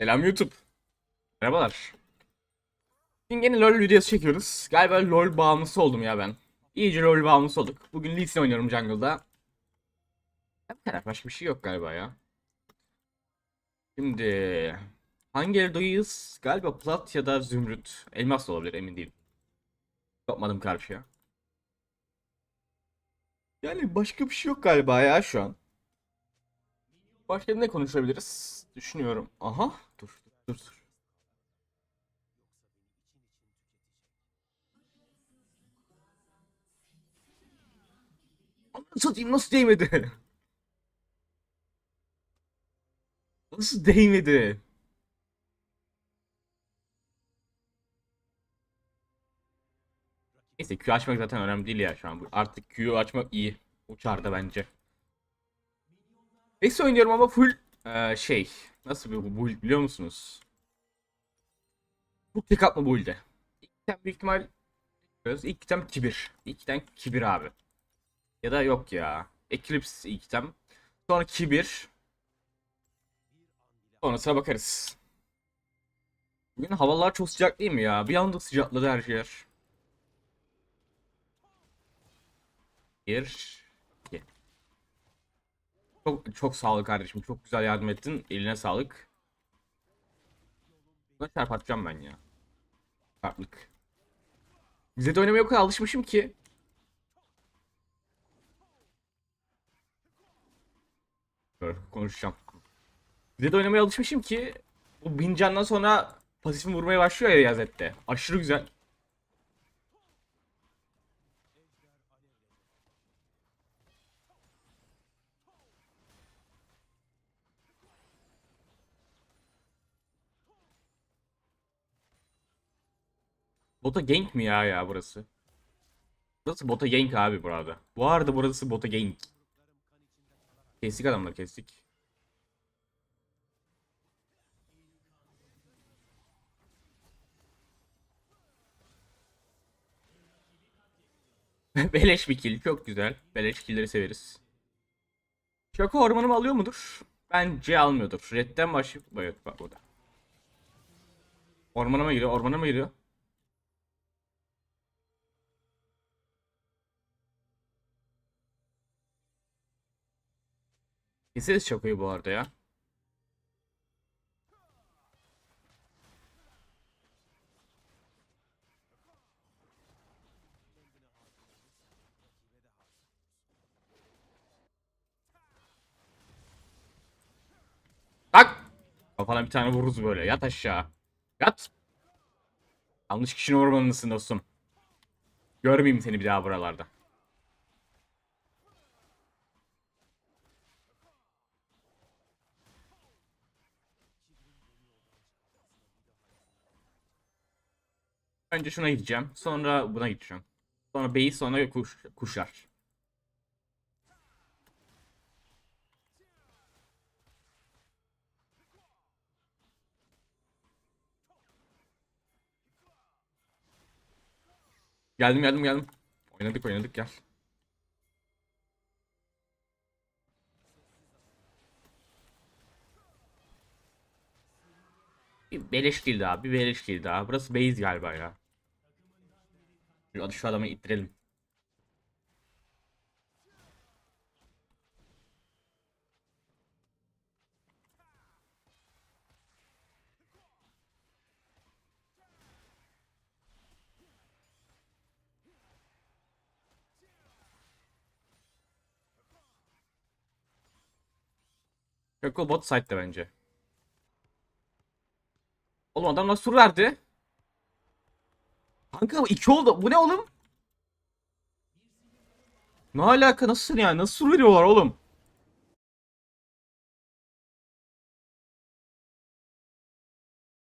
Selam YouTube. Merhabalar. Bugün yine LoL videosu çekiyoruz. Galiba LoL bağımlısı oldum ya ben. İyice LoL bağımlısı olduk. Bugün Lee Sin oynuyorum jungle'da. Ya bu kadar başka bir şey yok galiba ya. Şimdi hangi eldayız? Galiba plat ya da zümrüt. Elmas da olabilir emin değilim. Yapmadım karşıya. Yani başka bir şey yok galiba ya şu an. Başka ne konuşabiliriz? Düşünüyorum. Aha. Dur dur dur. Anasını satayım nasıl değmedi? Nasıl değmedi? Neyse Q açmak zaten önemli değil ya şu an. Artık Q açmak iyi. Uçarda bence. Neyse oynuyorum ama full eee, şey nasıl bir build biliyor musunuz? Bu pick up mı build'e? İlk item büyük ihtimal ilk item kibir. İlk item kibir abi. Ya da yok ya. Eclipse ilk item. Sonra kibir. Sonrasına bakarız. Bugün havalar çok sıcak değil mi ya? Bir anda sıcakladı her yer. Bir. Çok çok sağ ol kardeşim. Çok güzel yardım ettin. Eline sağlık. Buna çarp atacağım ben ya. Çarplık. Bize de oynamaya o kadar alışmışım ki. Dur, konuşacağım. Bize de oynamaya alışmışım ki bu bin candan sonra pasifimi vurmaya başlıyor ya Yazet'te. Aşırı güzel. Bota gank mi ya ya burası? Burası bota gank abi burada. Bu arada burası bota gank. Kestik adamları kestik. Beleş bir kill çok güzel. Beleş killleri severiz. Şaka ormanımı alıyor mudur? Bence almıyordur. Red'den başlayıp evet bak burada. Ormanıma giriyor, ormanıma giriyor. Keseriz Şako'yu bu arada ya. Tak! Kafana bir tane vururuz böyle. Yat aşağı. Yat! Yanlış kişinin ormanındasın dostum. Görmeyeyim seni bir daha buralarda. Önce şuna gideceğim. Sonra buna gideceğim. Sonra beyi sonra kuş, kuşlar. Geldim geldim geldim. Oynadık oynadık gel. Bir beleş kill daha, bir beleş kill daha. Burası base galiba ya. Hadi şu adamı ittirelim. Keko bot side'de bence. Oğlum adam nasıl sur verdi? Kanka iki oldu. Bu ne oğlum? Ne alaka nasıl yani? Nasıl veriyorlar oğlum?